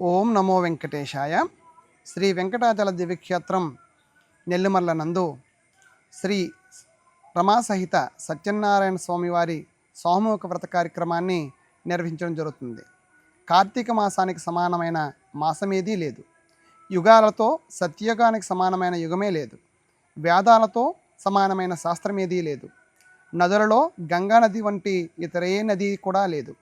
ఓం నమో వెంకటేశాయ. శ్రీ వెంకటాచల దివ్యక్షేత్రం నెల్లిమర్ల నందు శ్రీ రమాసహిత సత్యనారాయణ స్వామివారి సామూహిక వ్రత కార్యక్రమాన్ని నిర్వహించడం జరుగుతుంది. కార్తీక మాసానికి సమానమైన మాసమేదీ లేదు. యుగాలతో సత్యయుగానికి సమానమైన యుగమే లేదు. వేదాలతో సమానమైన శాస్త్రమేదీ లేదు. నదులలో గంగా నది వంటి ఇతర ఏ నది కూడా లేదు.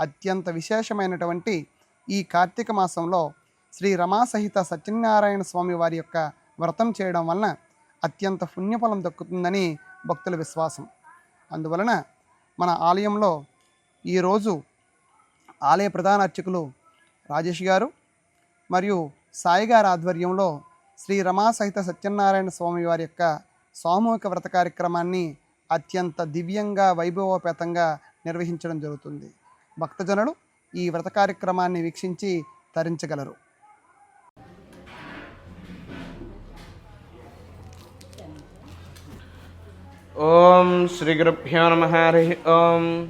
అత్యంత విశేషమైనటువంటి ఈ కార్తీక మాసంలో శ్రీ రమాసహిత సత్యనారాయణ స్వామి వారి యొక్క వ్రతం చేయడం వలన అత్యంత పుణ్యఫలం దక్కుతుందని భక్తుల విశ్వాసం. అందువలన మన ఆలయంలో ఈరోజు ఆలయ ప్రధాన అర్చకులు రాజేష్ గారు మరియు సాయి గారి ఆధ్వర్యంలో శ్రీ రమాసహిత సత్యనారాయణ స్వామి వారి యొక్క సామూహిక వ్రత కార్యక్రమాన్ని అత్యంత దివ్యంగా వైభవోపేతంగా నిర్వహించడం జరుగుతుంది. భక్తజనులు ఈ వ్రత కార్యక్రమాన్ని వీక్షించి తరించగలరు. ఓం శ్రీ గురుభ్యో నమ. హరి ఓం.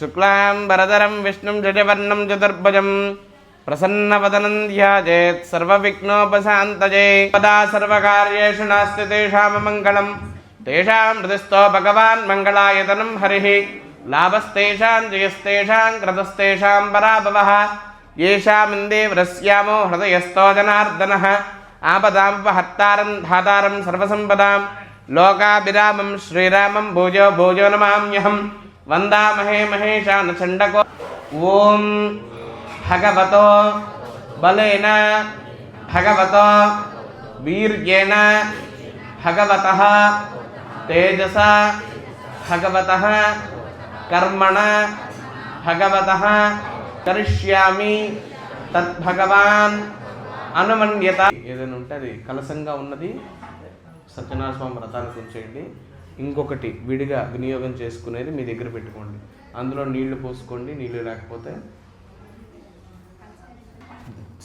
శుక్లాం వరదరం విష్ణుం జజవర్ణం చతుర్భుజం ప్రసన్నవదనం ధ్యాజేత్ సర్వవిఘ్నోపశాంతజే. పదా సర్వకార్యేషు నాస్తి తేషామమంగళం తేషాం హృదిస్థో భగవాన్ మంగళాయతనం హరి. లాభస్తేషాం జయస్తేషాం క్రతస్తేషాం పరాభవ. ఏషామిందే వ్రస్యామో హృదయస్తో జనార్దన. ఆపదాముపహర్తారం ధాతారం సర్వసంపదాం. లోకాభిరామం శ్రీరామం భోజో భోజో నమామ్యహం. వందామహే మహేశాన చండకో. ఓం భగవతో బలేన భగవతో వీర్యేణ భగవత తేజస భగవత కర్మణ భగవత కరిష్యామి తద్భగవాన్ అనుమన్యత ఏదైనా ఉంటే అది కలసంగా ఉన్నది. సత్యనారాయణ స్వామి వ్రతానికి ఉంచేయండి ఇంకొకటి విడిగా వినియోగం చేసుకునేది మీ దగ్గర పెట్టుకోండి. అందులో నీళ్ళు పోసుకోండి నీళ్ళు లేకపోతే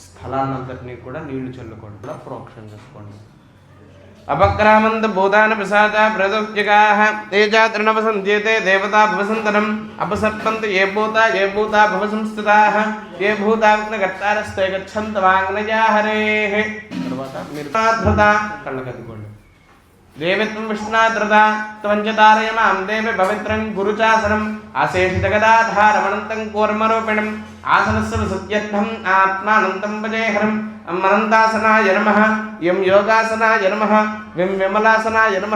స్థలాన్నంతటినీ కూడా నీళ్ళు చల్లుకోండి. ప్రోక్షం చేసుకోండి. अपक्रामन्तभूतानपिशाचाप्रदुर्जगाः ते च तृणवसन्त्येते देवता भवसन्तनम्। अपसर्पन्ति ये भूता ये भूता भवसंस्थिताः। ये भूताग्नकर्तारस्ते गच्छन्तवाग्नया हरेः तर्वात कण्णकतिकोण्ड తర్వాత మీరు ధృత దేవిత్వం విష్ణాద్రత త్వంచ దేవి పవిత్రం గురుచాసనం అశేషితగదాధారమనంతం కూర్మరూపిణం ఆసనస్య సత్యర్థం ఆత్మానంతం భజేహరం అనంతాసనాయ నమ యం యోగాసనాయ నమ విం విమలాసనాయ నమ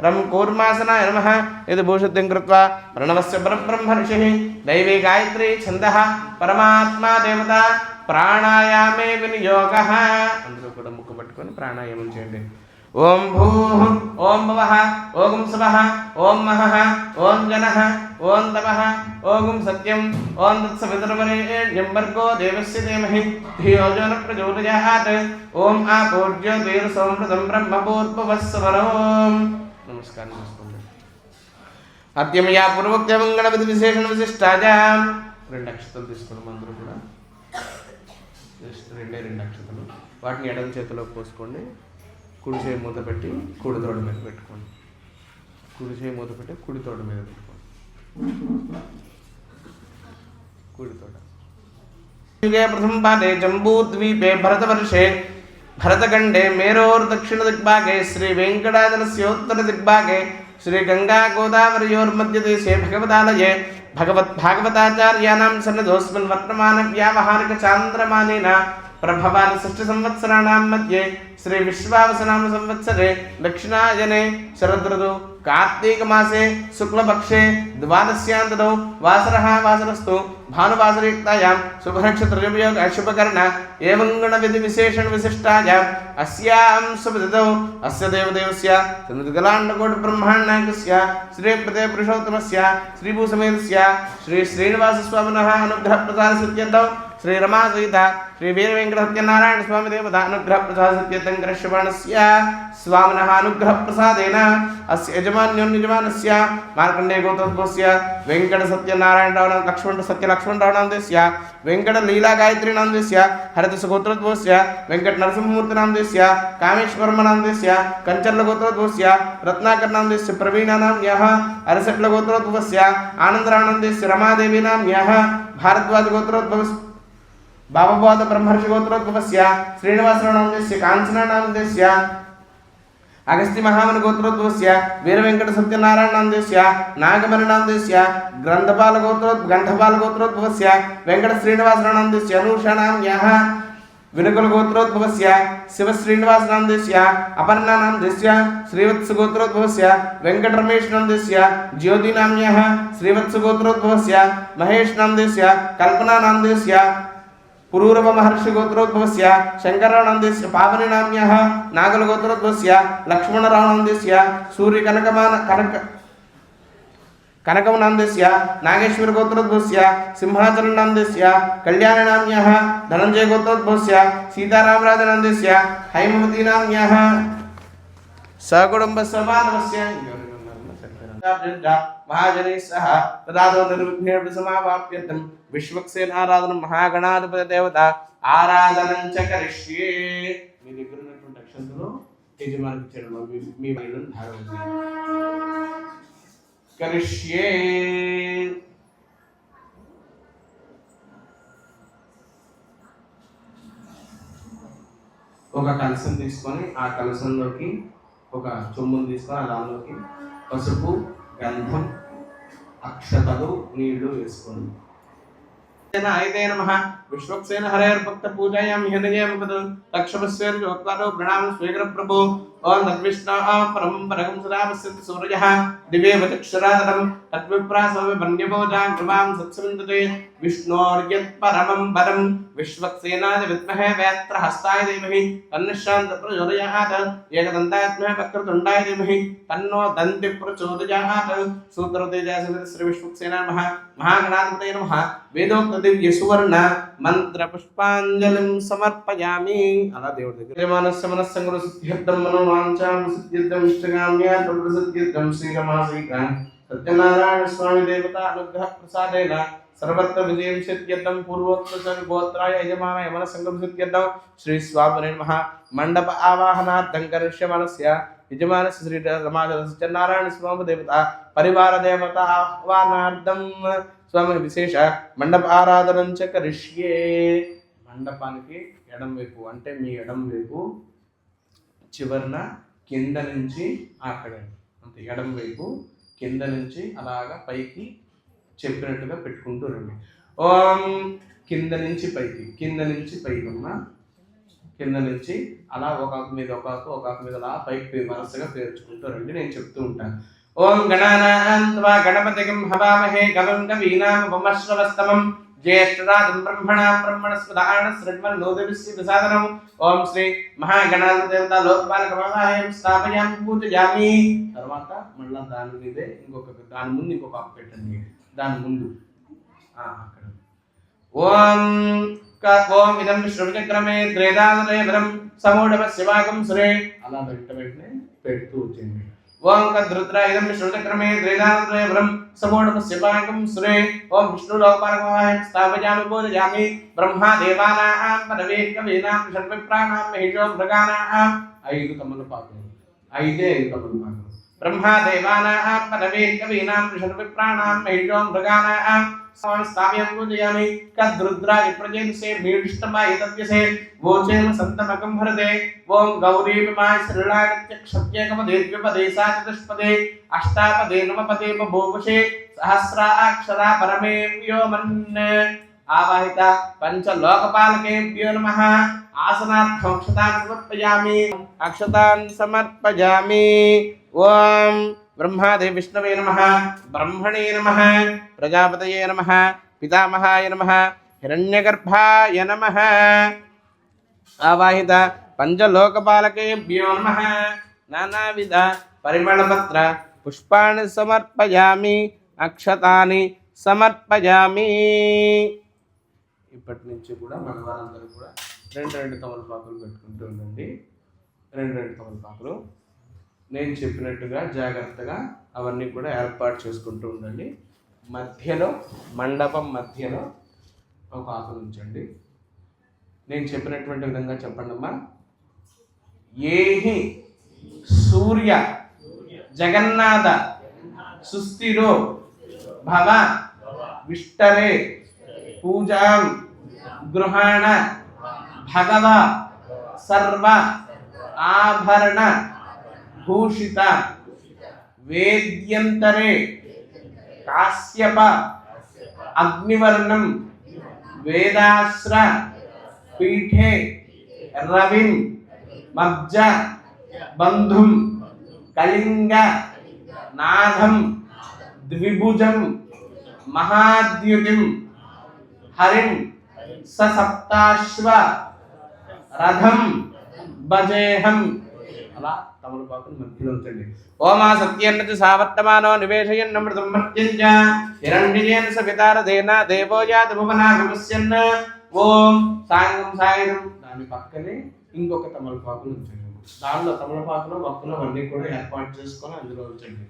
రం కూర్మాసనాయ నమ ఇది భూషుద్ధిం కృత్వా ప్రణవస్య పరబ్రహ్మర్షి దైవీ గాయత్రీ ఛంద పరమాత్మా దేవత ప్రాణాయామే వినియోగ అందరూ కూడా ముక్కు పట్టుకొని ప్రాణాయామం చేయండి। ఓం భూ ఓం భవ ఓం శవ ఓం మహ ఓం జన ఓం తప ఓం సత్యం ఓం తత్సవితరమరేణ్యం వర్గో దేవస్య ధీమహి ధియోజన న ప్రచోదయాత్ ఓం ఆపోజ్యోతిర్ సోమృతం బ్రహ్మ పూర్వవస్వరం నమస్కారం చేసుకోండి. అత్యమయా పూర్వోక్త మంగళ విధి విశేషణ విశిష్టాజాం రెండు అక్షతలు తీసుకున్నాం అందరూ కూడా. జస్ట్ రెండే రెండు అక్షతలు. వాటిని ఎడమ చేతిలో పోసుకోండి. కుడి చేయి మూత పెట్టి కుడి తోడ మీద పెట్టుకోండి. కుడి చేయి మూత పెట్టి కుడి తోడ మీద పెట్టుకోండి. కుడి తోడ. యుగే ప్రథమ పాదే జంబూద్వీపే భరతవర్షే. భరతఖండే మేరోర్దక్షిణ దిగ్భాగే శ్రీ వెంకటాచలస్యోత్తర దిగ్భాగే. శ్రీ గంగా గోదావరియోర్మధ్యదేశే భగవదాలయే భగవత్ భాగవతాచార్యాణం సన్నిధోస్మిన్ వర్తమాన వ్యావహారిక చాంద్రమానేన ప్రభవాని షష్ఠ సంవత్సరాణం మధ్యే శ్రీ విశ్వావసనామ సంవత్సరే దక్షిణాయనే శరదృతు కార్తీక మాసే శుక్లపక్షే ద్వాదశ్యాంతదో వాసరः వాసరస్తు భానువాసరయుక్తాయాం శుభనక్షత్రయోగ శుభకర్ణ ఏవం గుణ శ్రీ శ్రీనివాస శ్రీ రమా సహిత శ్రీ వీర వెంకట సత్యనారాయణ స్వామి దేవత అనుగ్రహ ప్రసాద సత్యతంకర శ్రవణస్య స్వామినః అనుగ్రహ ప్రసాదేన అస్య యజమాన్యోన్యజమానస్య మార్కండే గోత్రోద్భవస్య వెంకట సత్యనారాయణ రావణ లక్ష్మణ సత్య లక్ష్మణ రావణాందేస్య వెంకట లీలా గాయత్రి నాందేస్య హరిత గోత్రోద్భవస్య వెంకట నరసింహమూర్తి నాందేస్య కామేశ్వరమ నాందేస్య కంచర్ల గోత్రోద్భవస్య రత్నాకర్ నాందేస్య ప్రవీణ నామ్యః అరసట్ల గోత్రోద్భవస్య ఆనందరానందేస్య రమాదేవి నామ్యః భారద్వాజ గోత్రోద్భవస్య బాబబోధ బ్రహ్మర్షి గోత్రోద్భవస్య శ్రీనివాసనామదేశ్య కాంచనామదేశ్య అగస్త్య మహాముని గోత్రోద్భవస్య వీరవెంకట వెంకట సత్యనారాయణామదేశ్య గ్రంథపాల గోత్రో గ్రంథపాల గోత్రోద్భవస్య వెంకట శ్రీనివాసనామదేశ్య అనూషాణామ్యః వినుకుల గోత్రోద్భవస్య శివ శ్రీనివాసనామదేశ్య అపర్ణానామదేశ్య శ్రీవత్స గోత్రోద్భవస్య వెంకట జ్యోతినామ్య శ్రీవత్స గోత్రోద్భవస్య మహేష్నామదేశ్య కల్పనానామదేశ్య పురూరవ మహర్షి గోత్రోద్భవస్య శంకరానందస్య పావనినామ్యః నాగల గోత్రోద్భవస్య లక్ష్మణరావనందస్య సూర్య కనకమాన కనక కనకమనందస్య నాగేశ్వర గోత్రోద్భవస్య సింహాచలనందస్య కళ్యాణనామ్యః ధనంజయ గోత్రోద్భవస్య సీతారామరాజనందస్య హైమవతీనామ్యః సకుటుంబ సమానవస్య మహాజనై సహ తదాదో నిర్విఘ్నేపి సమావాప్యర్థం విశ్వక్సేనారాధన మహాగణాధిపతి దేవత ఆరాధనం చ కరిష్యే. మీ దగ్గర ఉన్నటువంటి అక్షంతలు యజమానికి ఇచ్చాడు మీ మీ మైలను కరిష్యే. ఒక కలసం తీసుకొని ఆ కలసంలోకి ఒక చొమ్మును తీసుకొని ఆ దానిలోకి పసుపు గంధం అక్షతలు నీళ్ళు వేసుకోండి అయితే నమ విశ్వక్సేన హరేర్భక్త పూజాయాం హృదయం పద లక్ష్మస్వేర్ జ్యోత్వారో ప్రణామ స్వీకర ప్రభు ఓం తద్విష్ణా పరం పరగం సదా పశ్యతి సూర్యః దివే వచక్షురాతరం తద్విప్రాసవ వన్యభోజా కృపాం సత్సవిందతే విష్ణోర్యత్ పరమం పరం విశ్వక్సేనాది విద్మహే వేత్ర హస్తాయ ధీమహి తన్నిశాంత ప్రచోదయాత్ ఏకదంతాత్మహ వక్రతుండాయ ధీమహి తన్నో దంతి ప్రచోదయాత్ సూత్రతేజాసమిత శ్రీ విశ్వక్సేన నమః మహాగణాధిపతయ నమః వేదోక్త దివ్య సువర్ణ మంత్ర పుష్పాంజలిం సమర్పయామి అలా దేవుడి దగ్గర మానస్య సిద్ధ్యర్థం స్వామి సర్వత్ర విజయం సిద్ధ్యర్థం పూర్వోత్తర గోత్రాయ యజమాన యమన సంగం సిద్ధ్యర్థం శ్రీ స్వామి మహా మండప ఆవాహనార్థం కరిష్యమానస్య యజమాన శ్రీ రమాచల సత్యనారాయణ స్వామి దేవత పరివార దేవత ఆహ్వానార్థం స్వామి విశేష మండప ఆరాధనం చ కరిష్యే మండపానికి ఎడం వైపు అంటే మీ ఎడం వైపు చివరన కింద నుంచి అక్కడ అంతే ఎడం వైపు కింద నుంచి అలాగా పైకి చెప్పినట్టుగా పెట్టుకుంటూ రండి. ఓం కింద నుంచి పైకి కింద నుంచి పైకి ఉన్న కింద నుంచి అలా ఒక ఆకు మీద ఒక ఆకు ఒక ఆకు మీద అలా పైకి వరుసగా పేర్చుకుంటూ రండి. నేను చెప్తూ ఉంటాను. ఓం గణానాన్వా గణపతికిం హవామహే గవం కవీనాం బొమ్మశ్రవస్తమం జ్యేష్ఠరాజం బ్రహ్మణ బ్రహ్మణస్పదాన శృణ్వన్నోదవిశ్య ప్రసాదనం ఓం శ్రీ మహాగణాధిపదేవత లోకపాలక మహాయం స్థాపయామి పూజయామి. తర్వాత మళ్ళా దాని మీదే ఇంకొక దాని ముందు ఇంకొక ఆకు పెట్టండి. దాని ముందు. అక్కడ. ఓం ఓం ఇదం శ్రవచక్రమే త్రేదాదరేవరం సమూఢవ శివాగం సురే. అలా వెంట వెంటనే పెడుతూ వచ్చింది. ఓం కద్రుద్ర ఇదం శ్రవచక్రమే త్రేదాదరేవరం సమూఢవ శివాగం సురే. ఓం విష్ణు లోకపాలకమాయం స్థాపయామి పూజయామి బ్రహ్మా దేవానాం పదవే కవీనాం షడ్విప్రాణాం మహిషో మృగానాం ఐదు కమలపాకులు ఐదే ఐదు కమలపాకులు ब्रह्मा देवानाः पदवे कवीनां ऋषभविप्राणां महिषो मृगाणाः संस्थाप्य पूजयामि। कद्रुद्राय प्रजेंसे मीडिष्टमाय तद्यसे वोचेम सन्तमकं हरदे ओं गौरीमिमाय श्रीलागत्य क्षत्यकपदे द्विपदे अष्टापदे नमपदे नवपदे बभूवशे सहस्राक्षरा परमे व्योमन्। పరమే వ్యోమన్ ఆవాహిత పంచ లోకపాలకేభ్యో నమ ఆసనార్థం అక్షతాన్ సమర్పయామి అక్షతాన్ సమర్పయామి ఓం బ్రహ్మాదే విష్ణవే నమ బ్రహ్మణే నమ ప్రజాపతయే నమ పితామహాయ నమ హిరణ్యగర్భాయ నమ ఆవాహిత పంచలోకపాలకేభ్యో నమ నానావిధ పరిమళపత్ర పుష్పాన్ని సమర్పయామి అక్షతాని సమర్పయామి ఇప్పటి నుంచి కూడా మన వారందరూ కూడా రెండు రెండు తమలపాకులు పెట్టుకుంటూ ఉండండి. రెండు రెండు తమలపాకులు నేను చెప్పినట్టుగా జాగ్రత్తగా అవన్నీ కూడా ఏర్పాటు చేసుకుంటూ ఉండండి. మధ్యలో మండపం మధ్యలో ఒక ఆకులు ఉంచండి. నేను చెప్పినటువంటి విధంగా చెప్పండమ్మా. ఏహి సూర్య జగన్నాథ సుస్థిరో భవ విష్టరే. पूजा गृहाण भगव, सर्व, आभरण, भूषित वेद्यंतरे काश्यप अग्निवर्णं वेदाश्र, पीठे रविं मज्ज बंधु कलिंग नाथं द्विभुजं महाद्युतिं హరిం సప్తాశ్వ రథం భజేహం అలా తమలపాకును మధ్యలో ఉంచండి. ఓమా సత్యన్నతి సావర్తమానో నివేశయన్ అమృతం మర్త్యంజ. హిరణ్యజేన సవితారదేన దేవో యాత భువనా ఓం సాంగం సాయుధం. దాని పక్కనే ఇంకొక తమలపాకును ఉంచండి. దానిలో తమలపాకులు మొక్కలు అన్నీ కూడా ఏర్పాటు చేసుకొని అందులో ఉంచండి.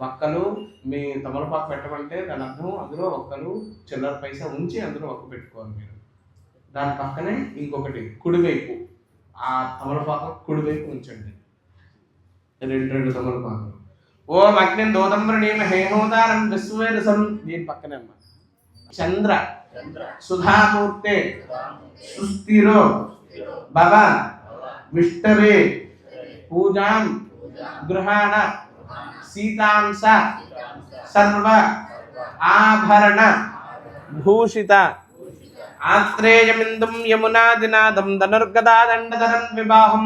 వక్కలు మీ తమలపాకు పెట్టమంటే దాని అర్థం అందులో ఒక్కలు చిల్లర పైసా ఉంచి అందులో ఒక్క పెట్టుకోవాలి మీరు. దాని పక్కనే ఇంకొకటి కుడివైపు. ఆ తమలపాకు కుడివైపు ఉంచండి. రెండు రెండు తమలపాకులు ఓం అగ్ని దోదంబరణీమ హేమోదారం విశ్వేరసం. దీని పక్కనే అమ్మ. చంద్ర. సుధామూర్తే. సుస్థిరో. భవ. విష్టరే పూజాం. గృహాణ. సీతాంశ సర్వ ఆభరణ భూషిత ఆత్రేయమిందుం యమునాదినాదం ధనుర్గదా దండధరం వివాహం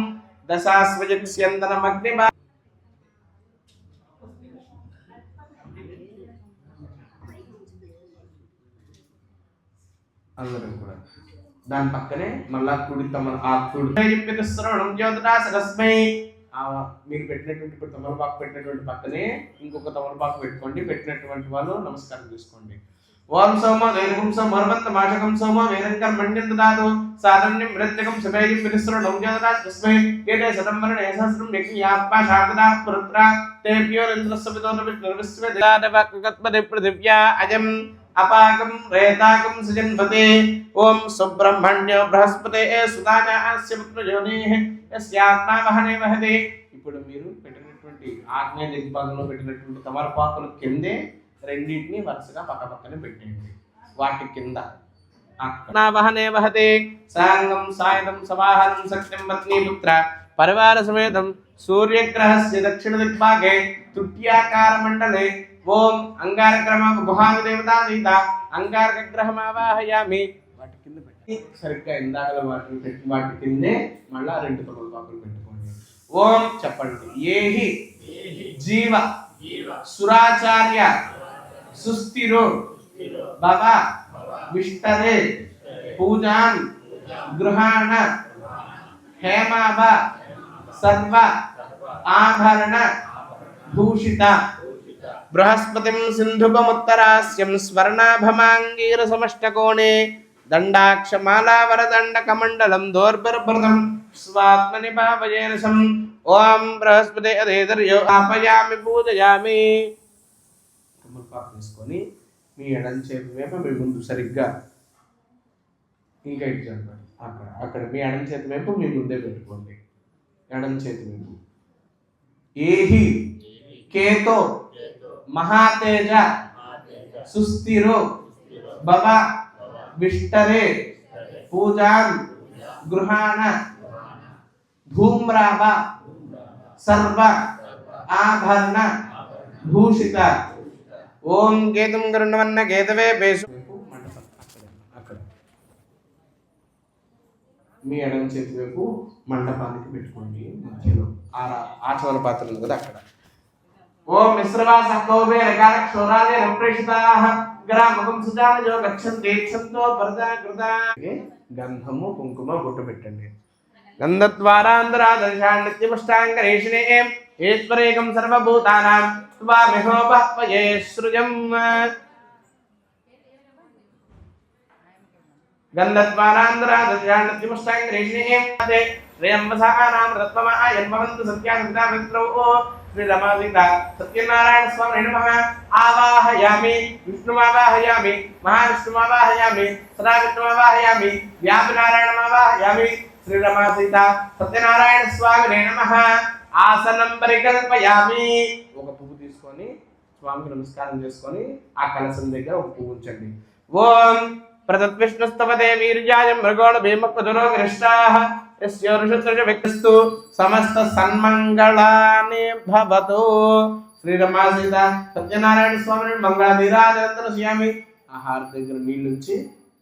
దశాస్వజక్ష్యందనమగ్నిబా అందరం కూడా. దాని పక్కనే మళ్ళా కుడి తమ ఆ కుడి. శ్రవణం జ్యోతిరా సరస్మై ఆ మీరు పెట్టినటువంటి ఇప్పుడు తమలపాకు పెట్టినటువంటి పక్కనే ఇంకొక తమలపాకు పెట్టుకోండి. పెట్టినటువంటి వాళ్ళు నమస్కారం చేసుకోండి. ఓం సోమ వేదకం సోమ మర్మంత మాషకం సోమ వేదంకర్ మండ్యం దాదు సాధన్యం మృత్యకం శుభేయం వినిశ్రవణం జ్యోతిరా తస్మై కేటే సదంబరణ యశస్రం యజ్ఞాత్మా శారదా పురుత్ర. తేభ్యో ఇంద్రస్సవితో నిర్విశ్వదే పృథివ్యా అజం. అపాకం రేతాకం సజన్వతే ఓం సుబ్రహ్మణ్య బృహస్పతే సుతాజ అస్య పుత్రయోని యస్యాత్మా వహనే వహతే ఇప్పుడు మీరు పెట్టినటువంటి ఆగ్నేయ దిగ్భాగంలో పెట్టినటువంటి తమలపాకుల కిందే రెండింటిని వరుసగా పక్క పక్కనే పెట్టేయండి. వాటి కింద. అక్కడ వహనే వహతే। సాంగం సాయుధం సవాహనం సత్యం పత్నీపుత్ర పరివార సమేతం సూర్యగ్రహస్య దక్షిణ దిగ్భాగే తుట్యాకార మండలే ఓం అంగారగ్రహ గుహాంగ దేవతా సీత అంగారక గ్రహమావాహయామి వాటి కింద పెట్టి. సరిగ్గా ఇందాక వాటిని పెట్టి వాటి కిందే మళ్ళా రెండు తమలపాకులు పెట్టుకోండి. ఓం చెప్పండి. ఏహి జీవ సురాచార్య సుస్థిరో భవ విష్టరే పూజాన్ గృహాణ హేమాభ. సర్వ ఆభరణ. భూషిత. బృహస్పతిం సింధుకముత్తరాస్యం స్వర్ణాభమాంగీర సమష్టకోణే దండాక్షమాలావరదండకమండలం దోర్బర్భృతం స్వాత్మని పాపజేనసం. ఓం బృహస్పతి అదేదర్యో ఆపయామి పూజయామి. తమలపాకు తీసుకొని మీ ఎడం చేతి వైపు మీ ముందు సరిగ్గా ఇంకా ఇటు అక్కడ అక్కడ మీ ఎడం చేతి వైపు మీ ముందే పెట్టుకోండి. ఎడం చేతి వైపు. ఏహి కేతో. మహాతేజ సుస్థిరో భవ విష్టరే పూజాం గృహాణ ధూమ్రాభ సర్వ ఆభరణ భూషిత. ఓం గేతం గరుణవన్న గేతవే పేసు మీ ఎడమ చేతి వైపు మండపానికి పెట్టుకోండి మధ్యలో. ఆ ఆచమన పాత్ర ఉంది కదా అక్కడ. ఓం మిశ్రవా కౌబే రకాల క్షోరాలే రప్రేషితాః గ్రామకం సుజానజో గచ్చంతి క్షంతో భరదా కృతా. గంధము కుంకుమ బొట్టు పెట్టండి. గంధద్వారాంతరాదర్శాన్నిత్యపుష్టాంగరేషిణే ఈశ్వరేకం సర్వభూతానాం. త్వామిహోపహ్వయే సృజం. గంధద్వారాంతరాదర్శాన్నిత్యపుష్టాంగరేషిణే శ్రేయంబసానాం రత్నమాయన్మవంతు సత్యాసంతా మిత్రో శ్రీరమాదిత సత్యనారాయణ స్వామి నమ ఆవాహయామి విష్ణుమావాహయామి మహావిష్ణుమావాహయామి సదావిష్ణుమావాహయామి వ్యాపనారాయణమావాహయామి శ్రీరమా సీత సత్యనారాయణ స్వామి నమ ఆసనం పరికల్పయామి ఒక పువ్వు తీసుకొని స్వామికి నమస్కారం చేసుకొని ఆ కలసం దగ్గర ఒక పువ్వు ఉంచండి. ఓం ప్రతద్విష్ణుస్తపదే వీర్యాయ మృగోణ భీమకుదురోగరిష్టాః యస్యోరుషుత్రజ వ్యక్తిస్తు సమస్త సన్మంగళాని భవతు శ్రీరమా సీత సత్యనారాయణ స్వామిని మంగళ స్వామి ఆ హారతి దగ్గర నీళ్ళుంచి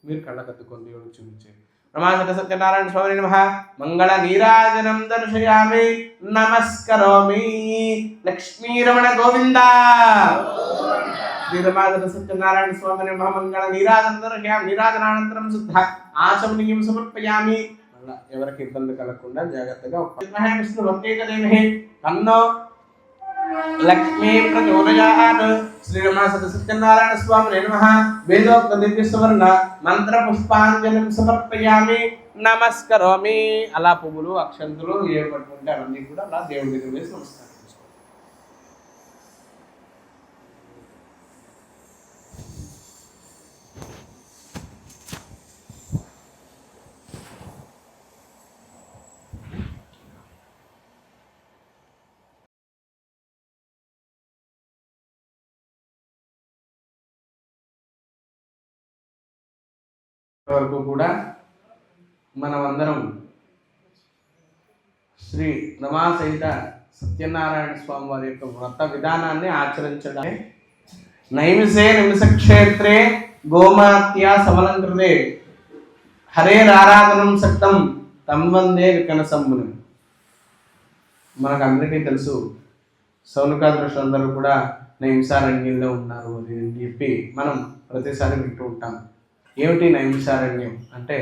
మీరు కళ్ళకత్తుకొని దేవుడు చూపించే రమాసత సత్యనారాయణ స్వామి నమ మంగళ నీరాజనం దర్శయామి నమస్కరోమి లక్ష్మీరమణ గోవింద శ్రీరమాసత సత్యనారాయణ స్వామి నమ మంగళ నీరాజనం దర్శయామి నీరాజనానంతరం శుద్ధ ఆచమనీయం సమర్పయామి మళ్ళా ఎవరికి ఇబ్బంది కలగకుండా జాగ్రత్తగా విద్మహే లక్ష్మీ ప్రచోదయాత్ సత్యనారాయణ స్వామి నమ. వేదోక్త దివ్య సువర్ణ మంత్ర పుష్పాంజలిం సమర్పయామి. నమస్కరోమి. అలా పువ్వులు అక్షంతులు ఏ పట్టుకుంటే అవన్నీ కూడా అలా దేవుడి దగ్గర వేసి నమస్కారం వరకు కూడా మనమందరం శ్రీ రమాసహిత సత్యనారాయణ స్వామి వారి యొక్క వ్రత విధానాన్ని ఆచరించడమే. నైమిషే నిమిష క్షేత్రే గోమాత్య హరే హరేరారాధనం సక్తం తమ్వందే వికనసమ్ముని మనకు అందరికీ తెలుసు సౌనకాదృష్టి అందరూ కూడా నైమిషారణ్యంలో ఉన్నారు అని చెప్పి మనం ప్రతిసారి వింటూ ఉంటాం. ఏమిటి నైమిషారణ్యం? అంటే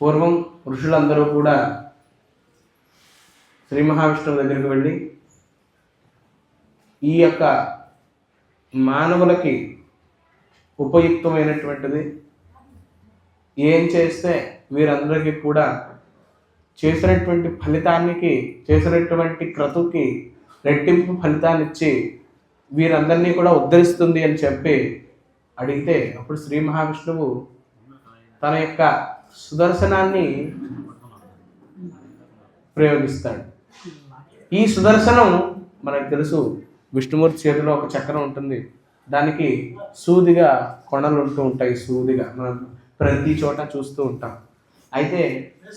పూర్వం ఋషులందరూ కూడా శ్రీ మహావిష్ణువు దగ్గరికి వెళ్ళి ఈ యొక్క మానవులకి ఉపయుక్తమైనటువంటిది ఏం చేస్తే వీరందరికీ కూడా చేసినటువంటి ఫలితానికి చేసినటువంటి క్రతుకి రెట్టింపు ఫలితాన్ని ఇచ్చి వీరందరినీ కూడా ఉద్ధరిస్తుంది అని చెప్పి అడిగితే అప్పుడు శ్రీ మహావిష్ణువు తన యొక్క సుదర్శనాన్ని ప్రయోగిస్తాడు. ఈ సుదర్శనం మనకు తెలుసు విష్ణుమూర్తి చేతిలో ఒక చక్రం ఉంటుంది. దానికి సూదిగా కొండలు ఉంటూ ఉంటాయి సూదిగా. మనం ప్రతి చోట చూస్తూ ఉంటాం. అయితే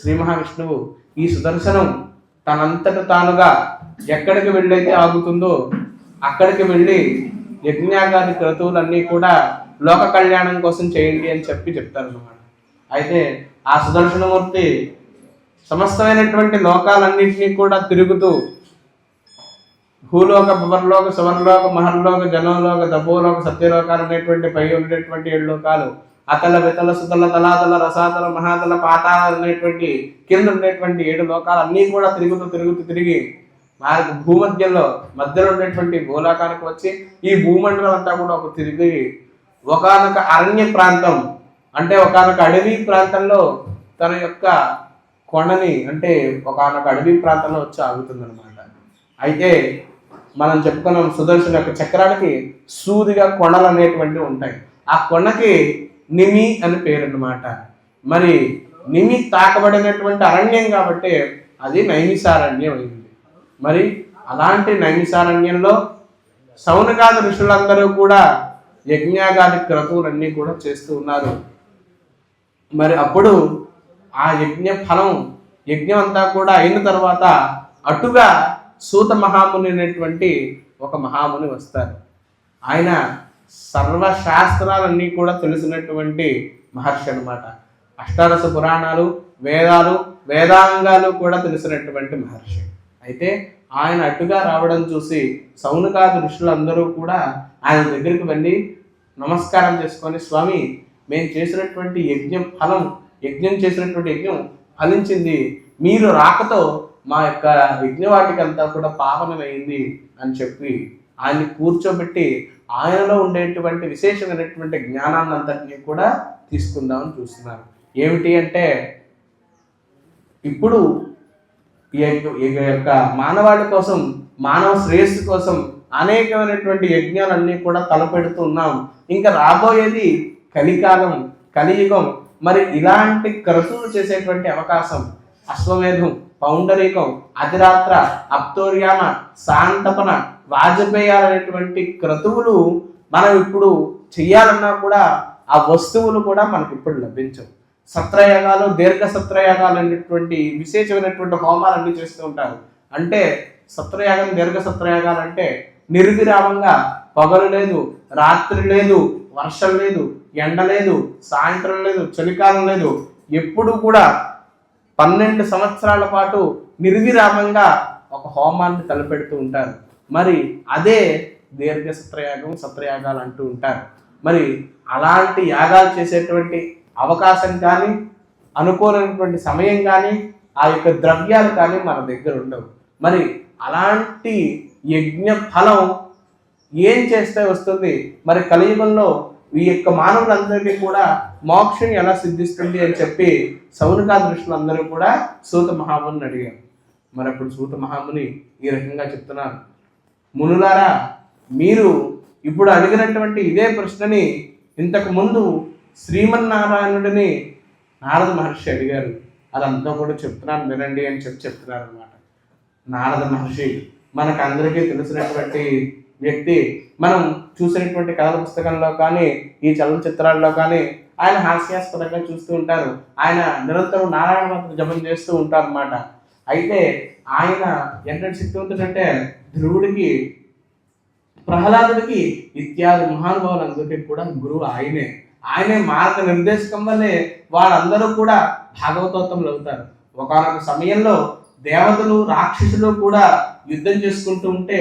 శ్రీ మహావిష్ణువు ఈ సుదర్శనం తనంతట తానుగా ఎక్కడికి వెళ్ళైతే ఆగుతుందో అక్కడికి వెళ్ళి యజ్ఞాగాది క్రతువులన్నీ కూడా లోక కళ్యాణం కోసం చేయండి అని చెప్పి చెప్తారు అన్నమాట అయితే ఆ సుదర్శనమూర్తి సమస్తమైనటువంటి లోకాలన్నింటినీ కూడా తిరుగుతూ భూలోక భువర్లోక సువర్లోక మహర్లోక జనంలోక తపోలోక సత్యలోకాలు అనేటువంటి పై ఉండేటువంటి ఏడు లోకాలు అతల వితల సుతల తలాతల రసాతల మహాతల పాతాల అనేటువంటి కింద ఉండేటువంటి ఏడు లోకాలు అన్నీ కూడా తిరుగుతూ తిరుగుతూ తిరిగి మనకు భూమధ్యంలో మధ్యలో ఉండేటువంటి భూలోకానికి వచ్చి ఈ భూమండలం అంతా కూడా ఒక తిరిగి ఒకనొక అరణ్య ప్రాంతం అంటే ఒకనొక అడవి ప్రాంతంలో తన యొక్క కొండని అంటే ఒకనొక అడవి ప్రాంతంలో వచ్చి ఆగుతుందన్నమాట. అయితే మనం చెప్పుకున్నాం సుదర్శన యొక్క చక్రానికి సూదిగా కొండలు అనేటువంటివి ఉంటాయి. ఆ కొండకి నిమి అని పేరు అన్నమాట మరి నిమి తాకబడినటువంటి అరణ్యం కాబట్టి అది నైమిసారణ్యం అయింది. మరి అలాంటి నైమిసారణ్యంలో సౌనకాద ఋషులందరూ కూడా యజ్ఞాగాది క్రతువులన్నీ కూడా చేస్తూ ఉన్నారు. మరి అప్పుడు ఆ యజ్ఞ ఫలం యజ్ఞం అంతా కూడా అయిన తర్వాత అటుగా సూత మహాముని అనేటువంటి ఒక మహాముని వస్తారు. ఆయన సర్వశాస్త్రాలన్నీ కూడా తెలిసినటువంటి మహర్షి అనమాట అష్టాదశ పురాణాలు వేదాలు వేదాంగాలు కూడా తెలిసినటువంటి మహర్షి. అయితే ఆయన అటుగా రావడం చూసి సౌనకాది ఋషులందరూ కూడా ఆయన దగ్గరికి వెళ్ళి నమస్కారం చేసుకొని స్వామి మేము చేసినటువంటి యజ్ఞం ఫలం యజ్ఞం చేసినటువంటి యజ్ఞం ఫలించింది. మీరు రాకతో మా యొక్క యజ్ఞవాటికి అంతా కూడా పావనమైంది అని చెప్పి ఆయన్ని కూర్చోబెట్టి ఆయనలో ఉండేటువంటి విశేషమైనటువంటి జ్ఞానాన్ని అంతటినీ కూడా తీసుకుందామని చూస్తున్నారు. ఏమిటి అంటే ఇప్పుడు ఈ యొక్క- ఈ యొక్క మానవాళి కోసం మానవ శ్రేయస్సు కోసం అనేకమైనటువంటి యజ్ఞాలన్నీ కూడా తలపెడుతూ ఉన్నాం. ఇంకా రాబోయేది కలికాలం కలియుగం మరి ఇలాంటి క్రతువులు చేసేటువంటి అవకాశం అశ్వమేధం పౌండరీకం అతిరాత్ర అప్తోర్యాన సాంతపన వాజపేయాలనేటువంటి క్రతువులు మనం ఇప్పుడు చెయ్యాలన్నా కూడా ఆ వస్తువులు కూడా మనకి ఇప్పుడు లభించవు. సత్రయాగాలు దీర్ఘ సత్రయాగాలు అనేటువంటి విశేషమైనటువంటి హోమాలన్నీ చేస్తూ ఉంటారు. అంటే సత్రయాగం దీర్ఘ సత్రయాగాలు అంటే నిర్విరామంగా పగలు లేదు రాత్రి లేదు వర్షం లేదు ఎండ లేదు సాయంత్రం లేదు చలికాలం లేదు. ఎప్పుడు కూడా పన్నెండు సంవత్సరాల పాటు నిర్విరామంగా ఒక హోమాన్ని తలపెడుతూ ఉంటారు. మరి అదే దీర్ఘ సత్రయాగం సత్రయాగాలు అంటూ ఉంటారు. మరి అలాంటి యాగాలు చేసేటువంటి అవకాశం కానీ అనుకోలేనటువంటి సమయం కానీ ఆ యొక్క ద్రవ్యాలు కానీ మన దగ్గర ఉండవు. మరి అలాంటి యజ్ఞ ఫలం ఏం చేస్తే వస్తుంది? మరి కలియుగంలో ఈ యొక్క మానవులందరికీ కూడా మోక్షం ఎలా సిద్ధిస్తుంది అని చెప్పి సౌనికా దృష్టిలో అందరూ కూడా సూత మహాముని అడిగారు. మరి అప్పుడు సూత మహాముని ఈ రకంగా చెప్తున్నారు. మునులారా మీరు ఇప్పుడు అడిగినటువంటి ఇదే ప్రశ్నని ఇంతకు ముందు శ్రీమన్నారాయణుడిని నారద మహర్షి అడిగారు. అదంతా కూడా చెప్తున్నాను వినండి అని చెప్పి చెప్తున్నారు అనమాట నారద మహర్షి మనకు అందరికీ తెలిసినటువంటి వ్యక్తి మనం చూసినటువంటి కథల పుస్తకంలో కానీ ఈ చలనచిత్రాల్లో కానీ ఆయన హాస్యాస్పదంగా చూస్తూ ఉంటారు. ఆయన నిరంతరం నారాయణ మంత్ర జపం చేస్తూ ఉంటారు అనమాట అయితే ఆయన ఎంతటి శక్తివంతుడంటే ధ్రువుడికి ప్రహ్లాదుడికి ఇత్యాది మహానుభావులందరికీ కూడా గురువు ఆయనే. ఆయనే మార్గ నిర్దేశకం వల్లే వాళ్ళందరూ కూడా భాగవతోత్తములు అవుతారు ఒకనొక సమయంలో దేవతలు రాక్షసులు కూడా యుద్ధం చేసుకుంటూ ఉంటే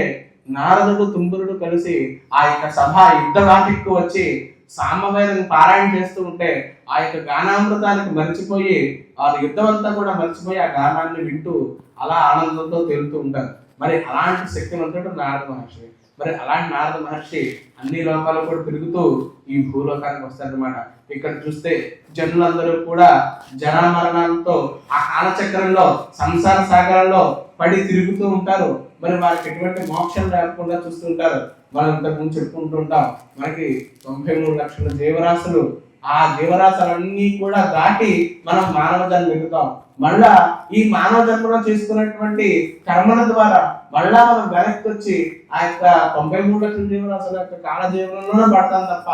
నారదుడు తుంబురుడు కలిసి ఆ యొక్క సభ యుద్ధ వాటికి వచ్చి సామవేదం పారాయణ చేస్తూ ఉంటే ఆ యొక్క గానామృతానికి మర్చిపోయి ఆ యుద్ధం అంతా కూడా మర్చిపోయి ఆ గానాన్ని వింటూ అలా ఆనందంతో తేలుతూ ఉంటారు. మరి అలాంటి శక్తివంతుడు నారద మహర్షి. మరి అలాంటి నారద మహర్షి అన్ని లోకాలు కూడా తిరుగుతూ ఈ భూలోకానికి వస్తారనమాట ఇక్కడ చూస్తే జనులందరూ కూడా జరా మరణాలతో ఆ కాలచక్రంలో సంసార సాగరంలో పడి తిరుగుతూ ఉంటారు. మరి వారికి ఎటువంటి మోక్షం లేకుండా చూస్తుంటారు మనం ఇంతకుముందు చెప్పుకుంటూ ఉంటాం మనకి తొంభై మూడు లక్షల జీవరాశులు. ఆ జీవరాశులన్నీ కూడా దాటి మనం మానవ జన్మ ఎదుగుతాం. మళ్ళా ఈ మానవ జన్మలో చేసుకున్నటువంటి కర్మల ద్వారా మళ్ళా మనం వెనక్కి వచ్చి ఆ యొక్క తొంభై మూడు లక్షల అసలు యొక్క కాల జీవనంలోనే పడతాం తప్ప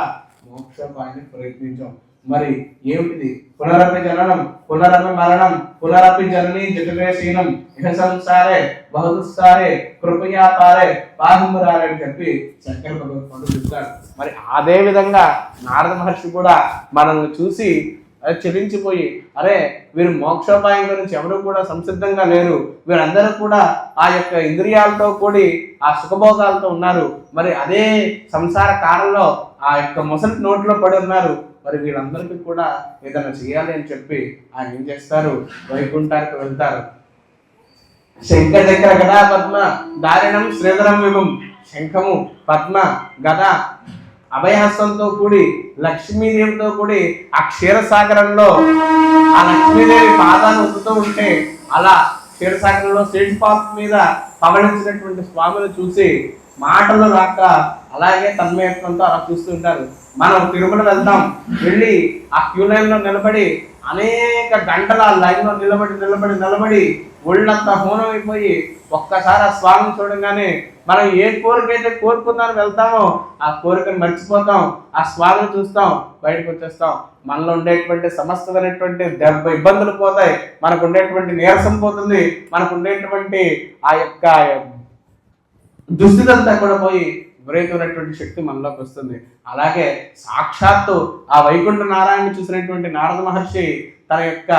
మోక్షోపాయాన్ని ప్రయత్నించాం. మరి ఏమిటిది? పునరపి జననం పునరపి మరణం పునరపి జనని జటువేశీనం ఇహ సంసారే బహుదుస్తారే కృపయా పారే పాదమురారే అని చెప్పి శంకర భగవత్పాదుడు చెప్తాడు మరి అదే విధంగా నారద మహర్షి కూడా మనల్ని చూసి అది చెలించిపోయి అరే వీరు మోక్షోపాయం గురించి ఎవరు కూడా సంసిద్ధంగా లేరు. వీరందరూ కూడా ఆ యొక్క ఇంద్రియాలతో కూడి ఆ సుఖభోగాలతో ఉన్నారు. మరి అదే సంసార కాలంలో ఆ యొక్క ముసలి నోట్లో పడి ఉన్నారు. మరి వీళ్ళందరికీ కూడా ఏదైనా చేయాలి అని చెప్పి ఆయన ఏం చేస్తారు? వైకుంఠానికి వెళ్తారు. శంఖ దగ్గర గదా పద్మ దారిణం శ్రీధరం విభం శంఖము పద్మ గద అభయహస్తంతో కూడి లక్ష్మీదేవితో కూడి ఆ క్షీరసాగరంలో ఆ లక్ష్మీదేవి పాదాన్ని ఒత్తుతూ ఉంటే అలా క్షీరసాగరంలో స్టేజ్ పాప్ మీద పవడించినటువంటి స్వామిని చూసి మాటలు రాక అలాగే తన్మయత్వంతో అలా చూస్తుంటారు మనం తిరుమల వెళ్తాం వెళ్ళి ఆ క్యూ లైన్లో నిలబడి అనేక గంటల లైన్లో నిలబడి నిలబడి నిలబడి ఒళ్ళంతా హోనం అయిపోయి ఒక్కసారి ఆ స్వామిని చూడగానే మనం ఏ కోరిక అయితే కోరుకుందామని వెళ్తామో ఆ కోరికను మర్చిపోతాం ఆ స్వామిని చూస్తాం బయటకు వచ్చేస్తాం. మనలో ఉండేటువంటి సమస్తమైనటువంటి దెబ్బ ఇబ్బందులు పోతాయి. మనకు ఉండేటువంటి నీరసం పోతుంది. మనకు ఉండేటువంటి ఆ యొక్క దుస్థితంతా కూడా పోయి విపరీతమైనటువంటి శక్తి మనలోకి వస్తుంది. అలాగే సాక్షాత్తు ఆ వైకుంఠ నారాయణ చూసినటువంటి నారద మహర్షి తన యొక్క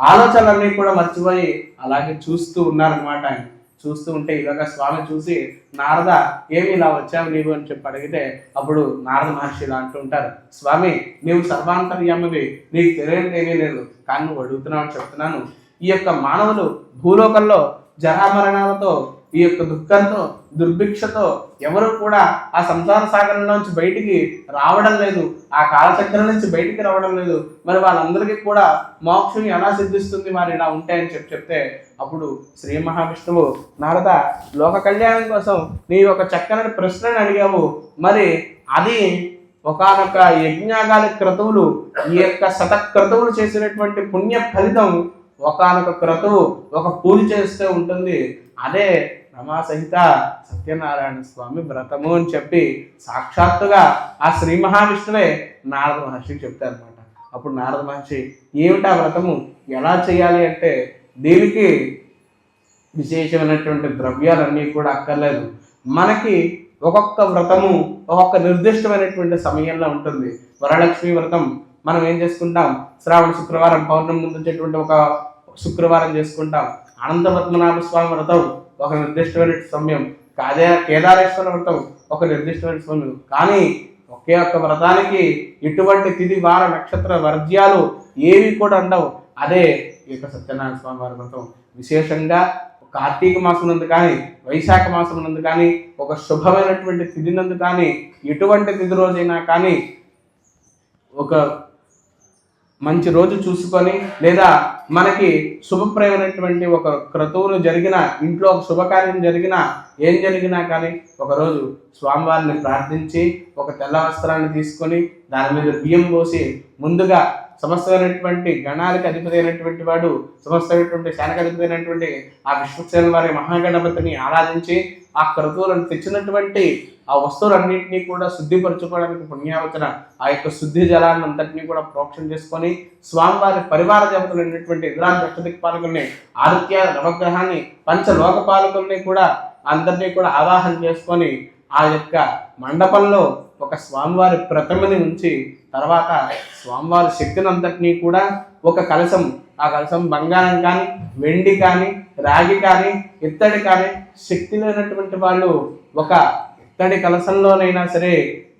ఆలోచనలన్నీ కూడా మర్చిపోయి అలాగే చూస్తూ ఉన్నారనమాట ఆయన. చూస్తూ ఉంటే ఇలాగ స్వామి చూసి నారద ఏమి ఇలా వచ్చావు నీవు? అని చెప్పి అడిగితే అప్పుడు నారద మహర్షి ఇలా అంటుంటారు స్వామి నీవు సర్వాంతర్యమ్మవి నీకు తెలియదు ఏమీ లేదు. కానీ నువ్వు అడుగుతున్నావు అని చెప్తున్నాను. ఈ యొక్క మానవులు భూలోకంలో జరామరణాలతో ఈ యొక్క దుఃఖంతో దుర్భిక్షతో ఎవరు కూడా ఆ సంసార సాగరంలోంచి బయటికి రావడం లేదు. ఆ కాలచక్రం నుంచి బయటికి రావడం లేదు. మరి వాళ్ళందరికీ కూడా మోక్షం ఎలా సిద్ధిస్తుంది వారు ఇలా ఉంటాయని చెప్పి చెప్తే అప్పుడు శ్రీ మహావిష్ణువు నారద లోక కళ్యాణం కోసం నీ ఒక చక్కని ప్రశ్నని అడిగావు. మరి అది ఒకనొక యజ్ఞాగాల క్రతువులు ఈ యొక్క శత క్రతువులు చేసినటువంటి పుణ్య ఫలితం ఒకనొక క్రతువు ఒక పూజ చేస్తే ఉంటుంది. అదే రమాసహిత సత్యనారాయణ స్వామి వ్రతము అని చెప్పి సాక్షాత్తుగా ఆ శ్రీ మహావిష్ణువే నారద మహర్షికి చెప్తారనమాట అప్పుడు నారద మహర్షి ఏమిటా వ్రతము? ఎలా చేయాలి అంటే దీనికి విశేషమైనటువంటి ద్రవ్యాలన్నీ కూడా అక్కర్లేదు. మనకి ఒక్కొక్క వ్రతము ఒక్కొక్క నిర్దిష్టమైనటువంటి సమయంలో ఉంటుంది. వరలక్ష్మి వ్రతం మనం ఏం చేసుకుంటాం? శ్రావణ శుక్రవారం పౌర్ణమి ముందు వచ్చేటువంటి ఒక శుక్రవారం చేసుకుంటాం. అనంత పద్మనాభ స్వామి వ్రతం ఒక నిర్దిష్టమైన సమయం కాదే కేదారేశ్వర వ్రతం ఒక నిర్దిష్టమైన సమయం. కానీ ఒకే ఒక్క వ్రతానికి ఎటువంటి తిథి వార నక్షత్ర వర్జ్యాలు ఏవి కూడా ఉండవు. అదే ఈ యొక్క సత్యనారాయణ స్వామి వారి వ్రతం. విశేషంగా కార్తీక మాసం నందు కానీ వైశాఖ మాసం నందు కానీ ఒక శుభమైనటువంటి తిథి నందు కానీ ఎటువంటి తిథి రోజైనా కానీ ఒక మంచి రోజు చూసుకొని లేదా మనకి శుభప్రయమైనటువంటి ఒక క్రతువును జరిగిన ఇంట్లో ఒక శుభకార్యం జరిగిన ఏం జరిగినా కానీ ఒకరోజు స్వామివారిని ప్రార్థించి ఒక తెల్ల వస్త్రాన్ని తీసుకొని దాని మీద బియ్యం పోసి ముందుగా సమస్తమైనటువంటి గణాలకు అధిపతి అయినటువంటి వాడు సమస్తమైనటువంటి శానకు అధిపతి అయినటువంటి ఆ విశ్వసేన వారి మహాగణపతిని ఆరాధించి ఆ క్రతువులను తెచ్చినటువంటి ఆ వస్తువులన్నింటినీ కూడా శుద్ధిపరచుకోవడానికి పుణ్యావచన ఆ యొక్క శుద్ధి జలాన్ని అంతటినీ కూడా ప్రోక్షణ చేసుకొని స్వామివారి పరివార దేవతలు అయినటువంటి ఎదురాజు అష్టదిక్పాలకుల్ని ఆదిత్య నవగ్రహాన్ని పంచలోక పాలకుల్ని కూడా అందరినీ కూడా ఆవాహన చేసుకొని ఆ యొక్క మండపంలో ఒక స్వామివారి ప్రతిమని ఉంచి తర్వాత స్వామివారి శక్తిని అంతటినీ కూడా ఒక కలశం ఆ కలశం బంగారం కానీ వెండి కానీ రాగి కానీ ఇత్తడి కానీ శక్తి లేనటువంటి వాళ్ళు ఒక ఇత్తడి కలశంలోనైనా సరే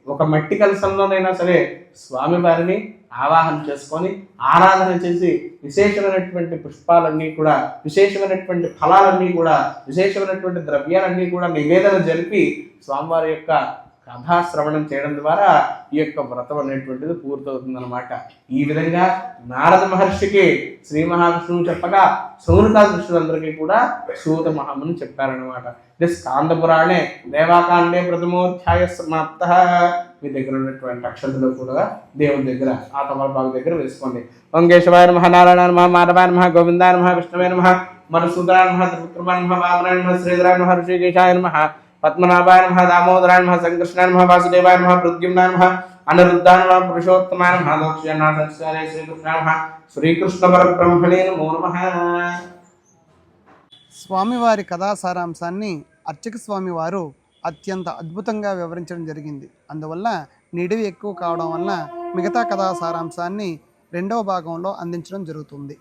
ఒక మట్టి కలశంలోనైనా సరే స్వామివారిని ఆవాహన చేసుకొని ఆరాధన చేసి విశేషమైనటువంటి పుష్పాలన్నీ కూడా విశేషమైనటువంటి ఫలాలన్నీ కూడా విశేషమైనటువంటి ద్రవ్యాలన్నీ కూడా నివేదన జరిపి స్వామివారి యొక్క కథాశ్రవణం చేయడం ద్వారా ఈ యొక్క వ్రతం అనేటువంటిది పూర్తవుతుందన్నమాట. ఈ విధంగా నారద మహర్షికి శ్రీ మహావిష్ణువు చెప్పగా సౌనతా దృష్టులందరికీ కూడా సూత మహాముని చెప్పారనమాట ఇది కాంతపురాణే దేవాకాండే ప్రథమోధ్యాయ సమాప్త మీ దగ్గర ఉన్నటువంటి అక్షంతలు కూడా దేవుని దగ్గర ఆ తమలపాకు దగ్గర వేసుకోండి. ఓం నమ నారాయణ నమ మాధవాయ నమ గోవిందాయ నమ విష్ణువే నమ మధుసూదరాయ నమ త్రివిక్రమాయ నమ వామరాయ నమ శ్రీధరాయ నమ ఋషికేశాయ నమ పద్మనాభాయ నమ దామోదరాయ నమ సంకృష్ణాయ నమ వాసుదేవాయ నమ ప్రద్యుమ్నాయ నమ అనిరుద్ధాయ నమ పురుషోత్తమాయ నమ దోక్షనాథ శ్రీకృష్ణాయ నమ శ్రీకృష్ణ పరబ్రహ్మణే నమో నమ స్వామివారి కథా సారాంశాన్ని అర్చక స్వామి వారు అత్యంత అద్భుతంగా వివరించడం జరిగింది. అందువల్ల నిడివి ఎక్కువ కావడం వల్ల మిగతా కథా సారాంశాన్ని రెండవ భాగంలో అందించడం జరుగుతుంది.